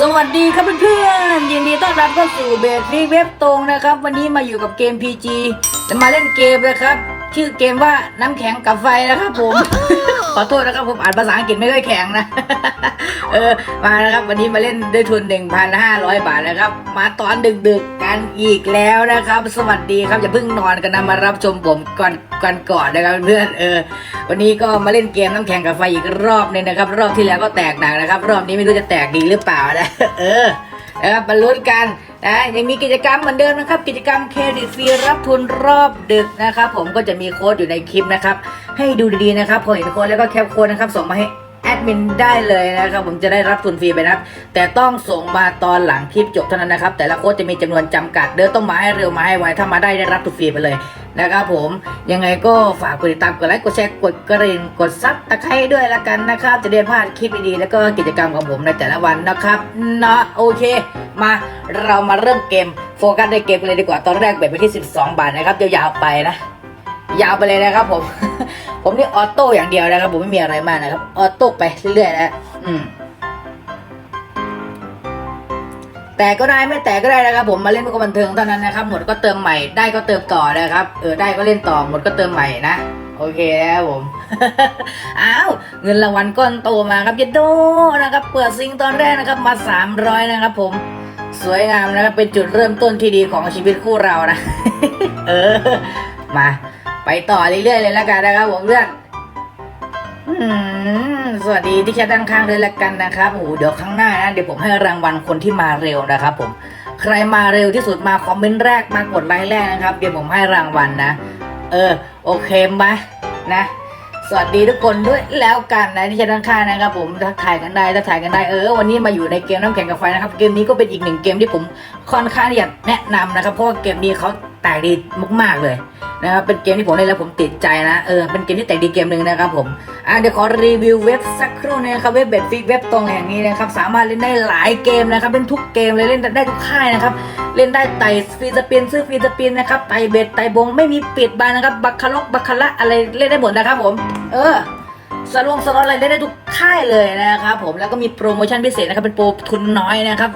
สวัสดีครับเพื่อนๆยินดีต้อนรับเข้าสู่เบสฟีเว็บตรงนะครับ วันนี้มาอยู่กับเกม PG จะมาเล่นเกมนะครับ ชื่อเกมว่าน้ำแข็งกับไฟนะครับผม ขอโทษนะครับผมอ่านภาษาอังกฤษไม่ค่อยแข็งนะ เออมานะครับ วันนี้มาเล่นด้วยทุน1,500บาทนะครับ มาตอนดึกๆกันอีกแล้วนะครับ สวัสดีครับอย่าเพิ่งนอนกันนะมารับชมผมก่อนก่อนก่อนนะครับเพื่อนเออ วันนี้ก็มาเล่นเกมน้ำแข็งกับไฟอีกรอบหนึงนะครับ รอบที่แล้วก็แตกหนักนะครับ รอบนี้ไม่รู้จะแตกดีหรือเปล่านะเออนะครับมาลุ้นกัน นะยังมีกิจกรรมเหมือนเดิมนะครับ กิจกรรมเครดิตฟรีรับทุนรอบดึกนะครับผมก็จะมีโค้ดอยู่ในคลิปนะครับให้ดูดีๆนะครับพอเห็นโค้ดแล้วก็แคปโค้ดนะครับส่งมาให้แอดมินได้เลยนะครับผมจะได้รับทุนฟรีไปนะแต่ต้องส่งมาตอนหลังคลิปจบเท่านั้นนะครับ แต่ละโค้ดจะมีจำนวนจำกัด เด้อต้องมาให้เร็วมาให้ไวถ้ามาได้ได้รับทุนฟรีไปเลยนะครับผมยังไงก็ฝากกดติดตามกดไลค์กดแชร์กดกระดิ่งกดซับตะไคร้ด้วยละกันนะครับ จะได้พลาดคลิปดีๆแล้วก็กิจกรรมของผมในแต่ละวันนะครับนะโอเค มาเรามาเริ่มเกมโฟกัสในเกมเลยดีกว่าตอนแรกเบ็ดไปที่ 12 บาทนะครับยาวๆไปนะ ยาวไปเลยนะครับผม ผมนี่ออโต้อย่างเดียวนะครับ ผมไม่มีอะไรมากนะครับออโต้ไปเรื่อยๆนะอืมแต่ก็ได้ไม่แต่ก็ได้นะครับ ผมมาเล่นเพื่อความบันเทิงเท่านั้นนะครับ หมดก็เติมใหม่ได้ก็เติมต่อนะครับ เออได้ก็เล่นต่อหมดก็เติมใหม่นะโอเคแล้วผม อ้าว เงินรางวัลก้อนโตมาครับเยดโดนะครับ เปิดซิงตอนแรกนะครับ มา 300 นะครับผม สวยงามนะเป็นจุดเริ่มต้นที่ดีของชีวิตคู่เรานะ เออ มา ไปต่อเรื่อยๆเลยแล้วกันนะครับผมเพื่อนสวัสดีที่แค่ด้านข้างเลยละกันนะครับโอ้เดี๋ยวครั้งหน้านะเดี๋ยวผมให้รางวัลคนที่มาเร็วนะครับ ผม ใครมาเร็วที่สุดมาคอมเมนต์แรกมากดไลค์แรกนะครับ เดี๋ยวผมให้รางวัลนะ เออ โอเคไหมนะ สวัสดีทุกคนด้วยแล้วกันนะที่จะด้านข้างนะครับผมถ้าถ่ายกันได้ถ้าถ่ายกันได้เออวันนี้มาอยู่ในเกมน้ำแข็งกับไฟนะครับเกมนี้ก็เป็นอีกหนึ่งเกมที่ผมค่อนข้างที่จะแนะนำนะครับเพราะว่าเกมนี้เขาแตกดีมาก ๆ เลยนะครับเป็นเกมที่ผมเล่นแล้วผมติดใจนะเออเป็นเกมที่แต่ดีเกมหนึ่งนะครับผมอะเดี๋ยวขอรีวิวเว็บสักครู่นะครับเว็บเบ็ดฟิกเว็บตรงแห่งนี้นะครับสามารถเล่นได้หลายเกมนะครับเล่นทุกเกมเลยเล่นได้ทุกค่ายนะครับเล่นได้ไต่ฟีสปินซื้อฟีสปินนะครับไต่เบ็ดไต่บงไม่มีปิดบานนะครับบัคคาล็อกบัคคาระอะไรเล่นได้หมดนะครับผมเออสลงสล็อตอะไรเล่นได้ทุกค่ายเลยนะครับผมแล้วก็มีโปรโมชั่นพิเศษนะครับเป็นโปรทุนน้อยนะครับ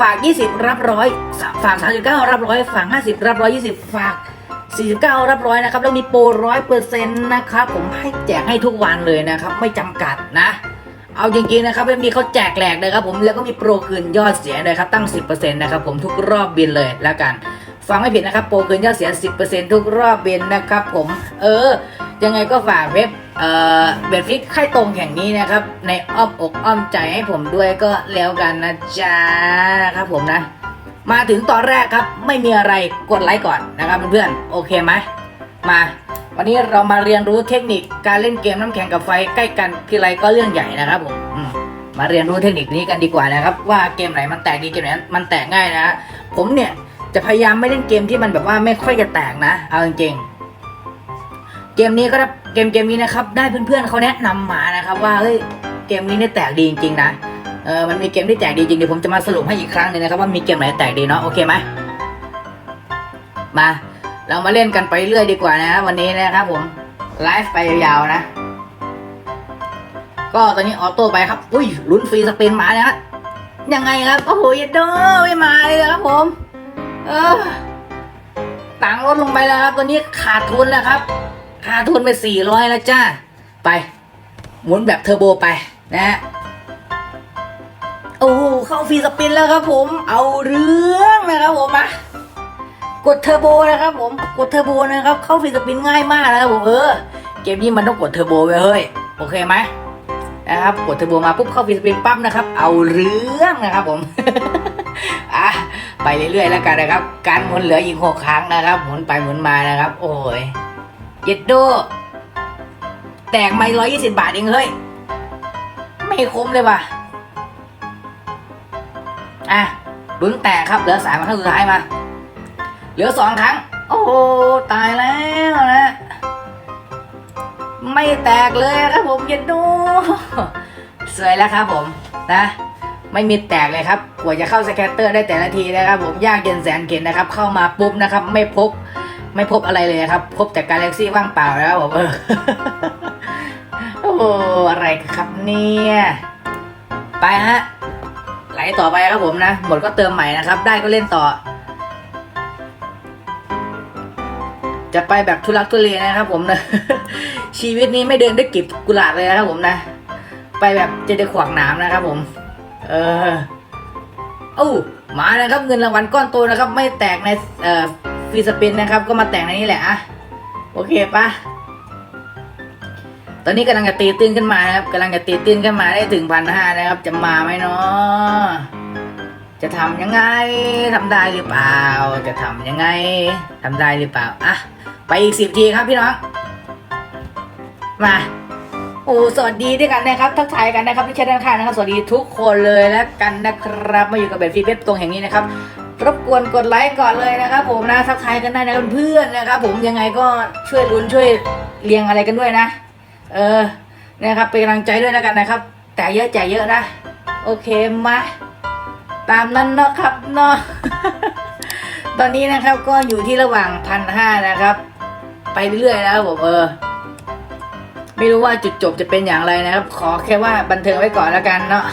ฝาก 20 รับร้อยฝาก 39 รับร้อยฝาก 50 รับร้อย20 ฝาก 49 รับร้อยนะครับ แล้วมีโปรร้อยเปอร์เซ็นต์นะครับ ผมให้แจกให้ทุกวันเลยนะครับ ไม่จำกัดนะ เอาจริงๆนะครับมีเขาแจกแหลกนะครับผมแล้วก็มีโปรคืนยอดเสียเลยครับตั้ง 10%นะครับผมทุกรอบบินเลยแล้วกันฟังไม่ผิดนะครับโปรคืนยอดเสีย 10%ทุกรอบบินนะครับผมเออ ยังไงก็ฝากเว็บเบ็ดฟิกไข่ตรงแห่งนี้นะครับ ในอ้อมอกอ้อมใจให้ผมด้วยก็แล้วกันนะจ๊ะครับผมนะ มาถึงตอนแรกครับ ไม่มีอะไรกดไลค์ก่อนนะครับเพื่อนๆโอเคไหมมา วันนี้เรามาเรียนรู้เทคนิคการเล่นเกมน้ำแข็งกับไฟใกล้กันทีไรก็เรื่องใหญ่นะครับผมมาเรียนรู้เทคนิคนี้กันดีกว่านะครับ ว่าเกมไหนมันแตกดีเกมไหนมันแตกง่ายนะฮะผมเนี่ยจะพยายามไม่เล่นเกมที่มันแบบว่าไม่ค่อยจะแตกนะ เอาจริงๆ เกมนี้ก็ได้เกมเกมนี้นะครับ ได้เพื่อนๆเขาแนะนำมานะครับ ว่าเฮ้ยเกมนี้เนี่ยแตกดีจริงๆนะเออมันมีเกมที่แตกดีจริงเดี๋ยวผมจะมาสรุปให้อีกครั้งหนึงนะครับว่ามีเกมไหนแตกดีเนาะโอเคไหมมา เรามาเล่นกันไปเรื่อยดีกว่านะวันนี้นะครับผมไลฟ์ไปยาวๆนะ ก็ตอนนี้ออโต้ไปครับ อุ้ยลุ้นฟรีสปินมาแล้วยังไงครับโอ้โหยัดโดไม่มาเลยครับผม เออตังลดลงไปแล้วครับ ตัวนี้ขาดทุนแล้วครับ ขาดทุนไปสี่ร้อยแล้วจ้า ไป หมุนแบบเทอร์โบไปนะฮะโอ้โหเข้าฟรีสปินแล้วครับผม เอาเรื่องนะครับผมมากดเทอร์โบนะครับผม กดเทอร์โบนะครับ เข้าฟรีสปินง่ายมากนะครับผมเออ เกมนี้มันต้องกดเทอร์โบไว้เฮ้ย โอเคไหมนะครับ กดเทอร์โบมาปุ๊บเข้าฟรีสปินปั๊บนะครับ เอาเรื่องนะครับผมอะไปเรื่อยๆแล้วกันนะครับ การหมุนเหลืออีกหกครั้งนะครับ หมุนไปหมุนมานะครับ โอ้ย เย็ดโดแตกไม่ร้อยยี่สิบบาทเองเฮ้ย ไม่คุ้มเลยว่ะ อะลุ้นแตกครับ เหลือสามครั้งสุดท้ายมา เหลือสองครั้ง โอ้โหตายแล้วนะ ไม่แตกเลยครับผมเย็นดูสวยแล้วครับผมนะไม่มีแตกเลยครับ กว่าจะเข้าสแคตเตอร์ได้แต่ละทีนะครับผมยากเย็นแสนเข็นนะครับ เข้ามาปุ๊บนะครับ ไม่พบ ไม่พบอะไรเลยครับ พบแต่กาแล็กซี่ว่างเปล่าแล้วผมเออโอ้อะไรครับเนี่ยไปฮะไหลต่อไปครับผมนะหมดก็เติมใหม่นะครับ ได้ก็เล่นต่อ จะไปแบบทุลักทุเลนะครับ ผมนะชีวิตนี้ไม่เดินได้กลีบกุหลาบเลยนะครับผมนะ ไปแบบเจะได้ขวางหนามนะครับผม เออเอ้ามาแล้วครับเงินรางวัลก้อนโตนะครับ ไม่แตกในเอ่อ ฟรีสปินนะครับ ก็มาแตกในนี้แหละอะโอเคปะตอนนี้กำลังจะตีตื้นขึ้นมานะครับกำลังจะตีตื้นขึ้นมาได้ถึงพันห้านะครับ จะมาไหมเนาะจะทำยังไงทำได้หรือเปล่า จะทำยังไงทำได้หรือเปล่าอะไปอีกสิบทีครับพี่น้องมาโอ้สวัสดีด้วยกันนะครับ ทักทายกันนะครับที่แชทด้านข้างนะครับ สวัสดีทุกคนเลยแล้วกันนะครับ มาอยู่กับเบนฟีเฟสตรงแห่งนี้นะครับ รบกวนกดไลค์ก่อนเลยนะครับผมนะทักทายกันได้นะเพื่อนนะครับผมยังไงก็ช่วยลุ้นช่วยเรียงอะไรกันด้วยนะ เออนะครับเป็นกำลังใจด้วยแล้วกันนะครับ แต่เยอะแจเยอะนะ โอเคมาตามนั้นเนาะครับเนาะตอนนี้นะครับก็อยู่ที่ระหว่างพันห้านะครับ ไปเรื่อยๆนะครับผมเออไม่รู้ว่าจุดจบจะเป็นอย่างไรนะครับ ขอแค่ว่าบันเทิงไว้ก่อนแล้วกันเนาะ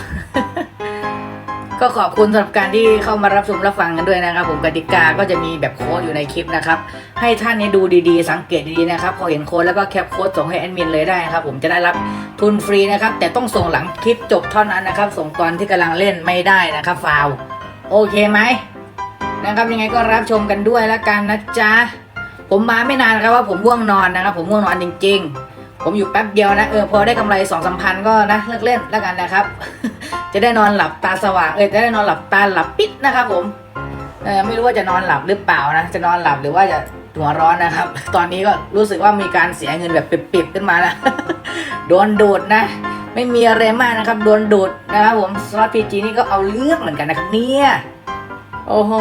ก็ขอบคุณสำหรับการที่เข้ามารับชมรับฟังกันด้วยนะครับ ผมกติกาก็จะมีแบบโค้ดอยู่ในคลิปนะครับ ให้ท่านนี้ดูดีๆ สังเกตดีๆนะครับ พอเห็นโค้ดแล้วก็แคปโค้ดส่งให้แอดมินเลยได้นะครับ ผมจะได้รับทุนฟรีนะครับ แต่ต้องส่งหลังคลิปจบเท่านั้นนะครับ ส่งตอนที่กำลังเล่นไม่ได้นะครับฟาวโอเคไหมนะครับยังไงก็รับชมกันด้วยแล้วกันนะจ๊ะผมมาไม่นานครับว่าผมง่วงนอนนะครับ ผมง่วงนอนจริง ๆ ผมอยู่แป๊บเดียวนะเออพอได้กำไรสองสามพันก็นะเลิกเล่นแล้วกันนะครับ จะได้นอนหลับตาสว่างเออจะได้นอนหลับตาหลับปิดนะครับผมเออไม่รู้ว่าจะนอนหลับหรือเปล่านะจะนอนหลับหรือว่าจะหัวร้อนนะครับ ตอนนี้ก็รู้สึกว่ามีการเสียเงินแบบปิบๆขึ้นมาแล้วโดนดูดนะ ไม่มีอะไรมากนะครับ โดนดูดนะครับผมสล็อตพีจีนี่ก็เอาเรื่องเหมือนกันนะครับเนี่ยโอ้โห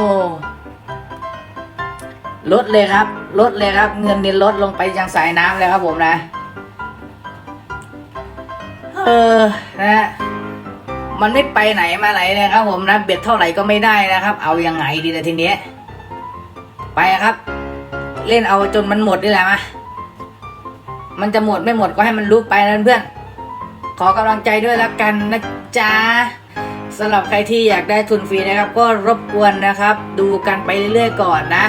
ลดเลยครับ ลดเลยครับ เงินนี่ลดลงไปยังสายน้ำเลยครับผมนะ เออนะ มันไม่ไปไหนมาไหนนะครับ ผมนะเบ็ดเท่าไหร่ก็ไม่ได้นะครับ เอายังไงดีเลยทีนี้ไปครับ เล่นเอาจนมันหมดนี่แหละมามันจะหมดไม่หมดก็ให้มันรู้ไปนะเพื่อนขอกำลังใจด้วยแล้วกันนะจ๊ะสำหรับใครที่อยากได้ทุนฟรีนะครับ ก็รบกวนนะครับ ดูกันไปเรื่อยๆก่อนนะ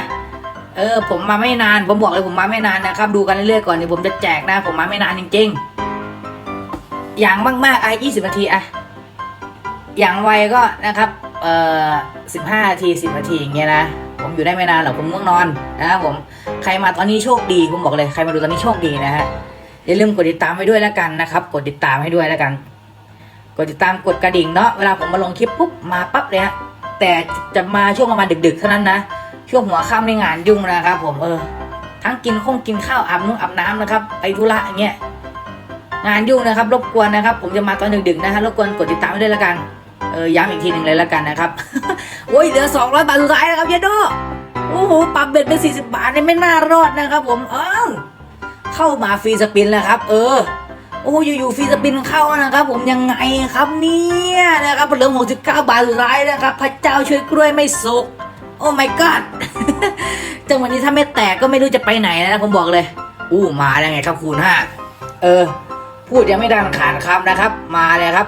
เออ ผมมาไม่นาน ผมบอกเลยผมมาไม่นานนะครับ ดูกันเรื่อยๆก่อนเดี๋ยวผมจะแจกนะ ผมมาไม่นานจริงๆ อย่างมากๆไอ้ยี่สิบนาทีอะ อย่างไวก็นะครับเอ่อสิบห้านาทีสิบนาทีอย่างเงี้ยนะผมอยู่ได้ไม่นานหรอกผมง่วงนอนนะครับผมใครมาตอนนี้โชคดีผมบอกเลยใครมาดูตอนนี้โชคดีนะฮะอย่าลืมกดติดตามไว้ด้วยแล้วกันนะครับ กดติดตามให้ด้วยแล้วกัน กดติดตามกดกระดิ่งเนาะเวลาผมมาลงคลิปปุ๊บมาปั๊บเลยฮะแต่จะมาช่วงประมาณดึกๆเท่านั้นนะ ช่วงหัวค่ำในงานยุ่งนะครับ ผมเออ ทั้งกินข้องกินข้าวอาบนุ่งอาบน้ำนะครับ ไปธุระอย่างเงี้ยงานยุ่งนะครับ รบกวนนะครับ ผมจะมาตอนดึกๆนะฮะรบกวนกดติดตามไว้ด้วยแล้วกัน เออย้ำอีกทีหนึ่งเลยแล้วกันนะครับ โอ้ยเหลือ 200 บาทสุดท้ายนะครับเยโดโอ้โหปรับเบ็ดเป็น40 บาทเนี่ยไม่น่ารอดนะครับ ผมเอ้าเข้ามาฟรีสปินแล้วครับ เออโอ้อยู่ๆฟรีสปินเข้านะครับ ผมยังไงครับเนี่ยนะครับเหลือ69 บาทสุดท้ายนะครับ พระเจ้าช่วยกล้วยไม่สุกโอ้ my god จังหวะนี้ถ้าไม่แตกก็ไม่รู้จะไปไหนนะผมบอกเลย อู้มาแล้วไงครับคูณห้าเออ พูดยังไม่ดันขาดคำนะครับ มาเลยครับ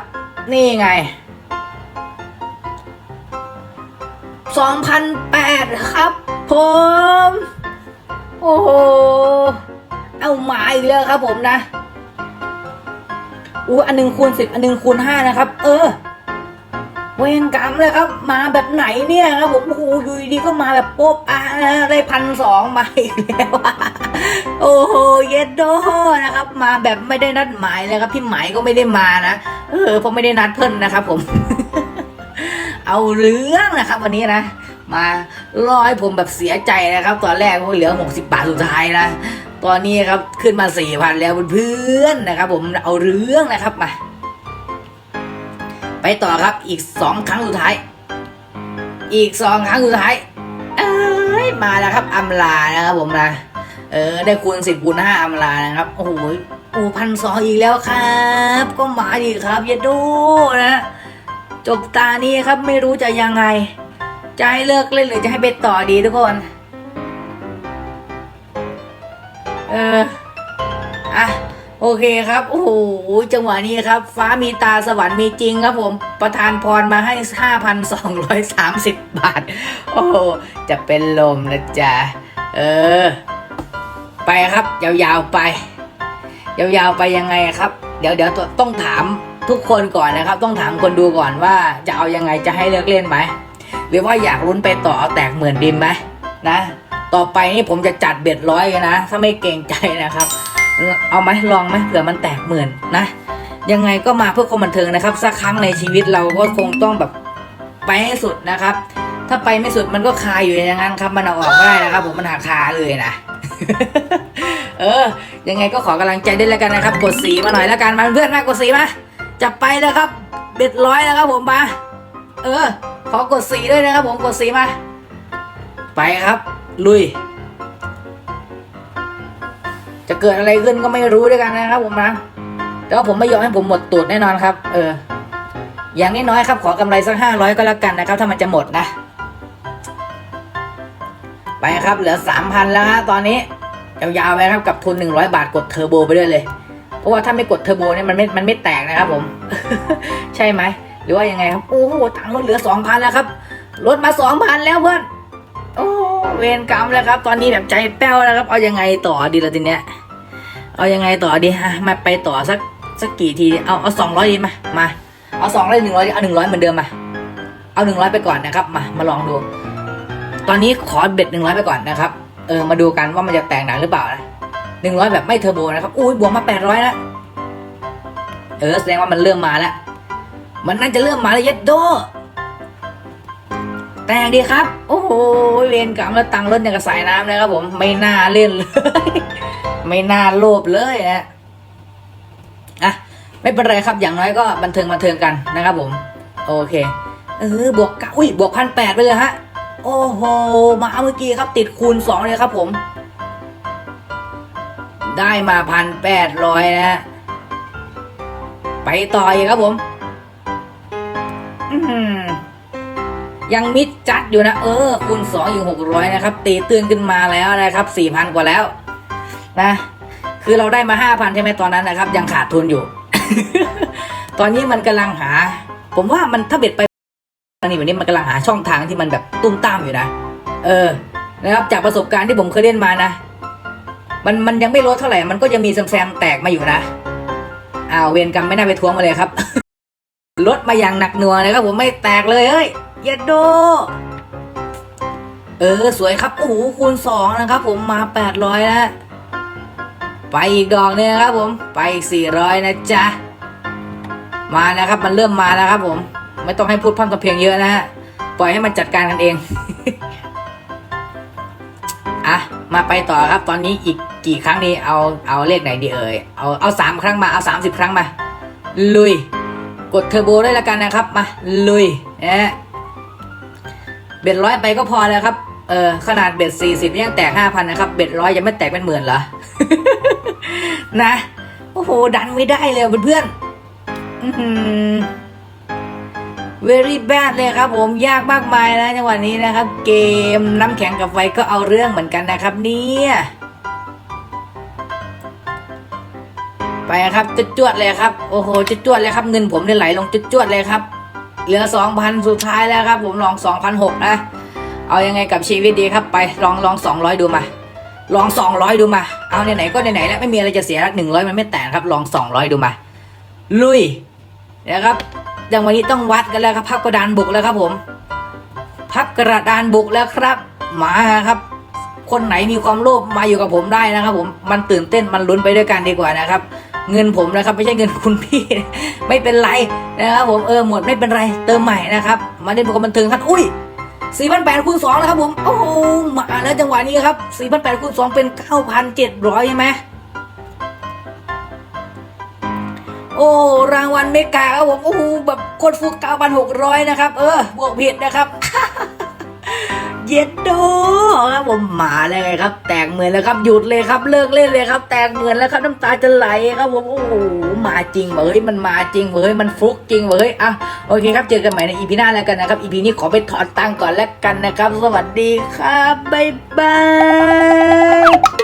นี่ไง 2008 ครับ ผม โอ้โห เอาหมาอีกแล้วครับผมนะอู้อันหนึ่งคูณสิบอันหนึ่งคูณห้านะครับ เออ เวรกรรมเลยครับ มาแบบไหนเนี่ยครับผมโอ้โหอยู่ดีก็มาแบบโป๊บอะนะได้พันสองมาอีกแล้วโอ้โหเย็ดโดนะครับ มาแบบไม่ได้นัดหมายเลยครับพี่หมายก็ไม่ได้มานะเออเพราะไม่ได้นัดเพิ่นนะครับผม เอาเรื่องนะครับ วันนี้นะ มาล่อให้ผมแบบเสียใจนะครับ ตอนแรกผมเหลือหกสิบบาทสุดท้ายนะ ตอนนี้ครับขึ้นมาสี่พันแล้วเพื่อนๆนะครับ ผมเอาเรื่องนะครับมา ไปต่อครับอีกสองครั้งสุดท้าย อีกสองครั้งสุดท้ายเอ้ยมาแล้วครับอำลานะครับผมนะเออได้คูณสิบคูณห้าอำลานะครับ โอ้โหโอ้พันสองอีกแล้วครับ ก็มาดีครับเยดโดนะ จบตานี้ครับไม่รู้จะยังไง จะให้เลิกเล่นหรือจะให้ไปต่อดีทุกคน เอออะโอเคครับโอ้โหจังหวะนี้ครับ ฟ้ามีตาสวรรค์มีจริงครับผมประทานพรมาให้ 5,230 บาท โอ้โหจะเป็นลมนะจ๊ะ เออ ไปครับ ยาวๆไป ยาวๆไปยังไงครับ เดี๋ยวเดี๋ยวต้องถาม ทุกคนก่อนนะครับ ต้องถามคนดูก่อนว่าจะเอายังไงจะให้เลิกเล่นไหมหรือว่าอยากลุ้นไปต่อเอาแตกหมื่นดิมไหมนะ ต่อไปนี่ผมจะจัดเบ็ดร้อยกันนะ ถ้าไม่เกรงใจนะครับ เอาไหมลองไหมเผื่อมันแตกหมื่นนะยังไงก็มาเพื่อความบันเทิงนะครับ สักครั้งในชีวิตเราก็คงต้องแบบไปให้สุดนะครับ ถ้าไปไม่สุดมันก็คาอยู่อย่างนั้นครับมันเอาออกไม่ได้นะครับ ผมมันหักคาเลยนะเออ ยังไงก็ขอกำลังใจด้วยแล้วกันนะครับ กดสีมาหน่อยแล้วกันมาเพื่อนมากดสีมา จับไปแล้วครับเบ็ดร้อยแล้วครับผมมา เออ ขอกดสีด้วยนะครับผมกดสีมา ไปครับ ลุย จะเกิดอะไรขึ้นก็ไม่รู้ด้วยกันนะครับผมนะแต่ว่าผมไม่ยอมให้ผมหมดตูดแน่นอนครับ เออ อย่างน้อยๆครับ ขอกำไรสักห้าร้อยก็แล้วกันนะครับ ถ้ามันจะหมดนะไปครับเหลือสามพันแล้วฮะตอนนี้ยาวๆไปครับกับทุนหนึ่งร้อยบาทกดเทอร์โบไปด้วยเลย เพราะว่าถ้าไม่กดเทอร์โบเนี่ยมันไม่มันไม่แตกนะครับผม ใช่ไหมหรือว่ายังไงครับโอ้โหตังค์ลดเหลือสองพันแล้วครับลดมาสองพันแล้วเพื่อนโอ้เวรกรรมแล้วครับ ตอนนี้แบบใจแป้วแล้วครับ เอายังไงต่อดีละทีเนี้ยเอายังไงต่อดีฮะมาไปต่อสักสักกี่ทีเอาเอาสองร้อยดีมามาเอาสองร้อยหนึ่งร้อยเอาหนึ่งร้อยเหมือนเดิมมาเอาหนึ่งร้อยไปก่อนนะครับมามาลองดู ตอนนี้ขอเบ็ดหนึ่งร้อยไปก่อนนะครับเออมาดูกันว่ามันจะแตกหนักหรือเปล่านะ หนึ่งร้อยแบบไม่เทอร์โบนะครับอุ้ยบวกมาแปดร้อยแล้วเออแสดงว่ามันเริ่มมาแล้วมันน่าจะเริ่มมาแล้วเย็ดโดแต่งดีครับ โอ้โหเวรกรรมแล้วตังค์ลดอย่างกับสายน้ำเลยครับผมไม่น่าเล่นเลยไม่น่าโลภเลยนะอะไม่เป็นไรครับอย่างน้อยก็บันเทิงบันเทิงกันนะครับผม โอเคเออบวกอุ้ยบวกพันแปดไปเลยฮะโอ้โหมาเมื่อกี้ครับติดคูณสองเลยครับผม ได้มาพันแปดร้อยนะ ไปต่ออีกครับผมยังมิดจัดอยู่นะ เออคูณสองอยู่หกร้อยนะครับ ตีตื่นขึ้นมาแล้วนะครับสี่พันกว่าแล้ว นะ คือเราได้มาห้าพันใช่ไหมตอนนั้นนะครับ ยังขาดทุนอยู่ ตอนนี้มันกำลังหา ผมว่ามันถ้าเบ็ดไปอันนี้วันนี้มันกำลังหาช่องทางที่มันแบบตุ้มตามอยู่นะ เออ นะครับจากประสบการณ์ที่ผมเคยเล่นมานะ มันมันยังไม่ลดเท่าไหร่ มันก็ยังมีแซมแตกมาอยู่นะอ้าวเวรกรรมไม่น่าไปทวงมาเลยครับ ลดมาอย่างหนักหน่วงเลยครับผมไม่แตกเลยเฮ้ยเย็ดโด เออสวยครับโอ้โหคูณสองนะครับผมมาแปดร้อยนะไปอีกดอกหนึงนะครับผมไปอีกสี่ร้อยนะจ๊ะมาแล้วครับมันเริ่มมาแล้วครับผม ไม่ต้องให้พูดพร่ำทำเพลงเยอะนะฮะปล่อยให้มันจัดการกันเองอะมาไปต่อครับตอนนี้อีก กี่ครั้งดีเอาเอาเลขไหนดีเอ่ยเอาเอาสามครั้งมาเอาสามสิบครั้งมา ลุย กดเทอร์โบได้แล้วกันนะครับมาลุยนะเบ็ดร้อยไปก็พอแล้วครับเออขนาดเบ็ดสี่สิบยังแตกห้าพันนะครับเบ็ดร้อยยังไม่แตกเป็นหมื่นเหรอนะโอ้โหดันไม่ได้เลยเพื่อนๆอื้อหือ very bad เลยครับผมยากมากมายนะจังหวะนี้นะครับ เกมน้ำแข็งกับไฟก็เอาเรื่องเหมือนกันนะครับเนี่ย ไปครับจุดจวดเลยครับโอ้โหจุดจวดเลยครับเงินผมเนี่ยไหลลงจุดจวดเลยครับเหลือสองพันสุดท้ายแล้วครับ ผมลองสองพันหกนะเอายังไงกับชีวิตดีครับไปลองลองสองร้อยดูมา ลองสองร้อยดูมาเอาไหนๆก็ไหนๆแล้วไม่มีอะไรจะเสียละหนึ่งร้อยมันไม่แตกครับ ลองสองร้อยดูมา ลุยนะครับอย่างวันนี้ต้องวัดกันแล้วครับพับกระดานบุกแล้วครับ ผมพับกระดานบุกแล้วครับมาครับ คนไหนมีความโลภมาอยู่กับผมได้นะครับ ผมมันตื่นเต้นมันลุ้นไปด้วยกันดีกว่านะครับ เงินผมนะครับ ไม่ใช่เงินคุณพี่ไม่เป็นไรนะครับผมเออหมดไม่เป็นไรเติมใหม่นะครับ มาเล่นความบันเทิงครับอุ้ยสี่พันแปดคูณสองนะครับผมโอ้โหมาแล้วจังหวะนี้ครับสี่พันแปดคูณสองเป็นเก้าพันเจ็ดร้อยใช่ไหมโอ้รางวัลเมกาครับผมโอ้โหแบบโคตรฟุกเก้าพันหกร้อยนะครับ เออบวกผิดนะครับ เย็ดโดครับผมมาเลยครับ แตกเหมือนแล้วครับหยุดเลยครับเลิกเล่นเลยครับ แตกเหมือนแล้วครับน้ำตาจะไหลครับผมโอ้โหมาจริงเว้ยมันมาจริงเว้ยมันฟลุกจริงเว้ยอะโอเคครับเจอกันใหม่ในอีพีหน้าแล้วกันนะครับอีพีนี้ขอไปถอนตังก่อนแล้วกันนะครับ สวัสดีครับบ๊ายบาย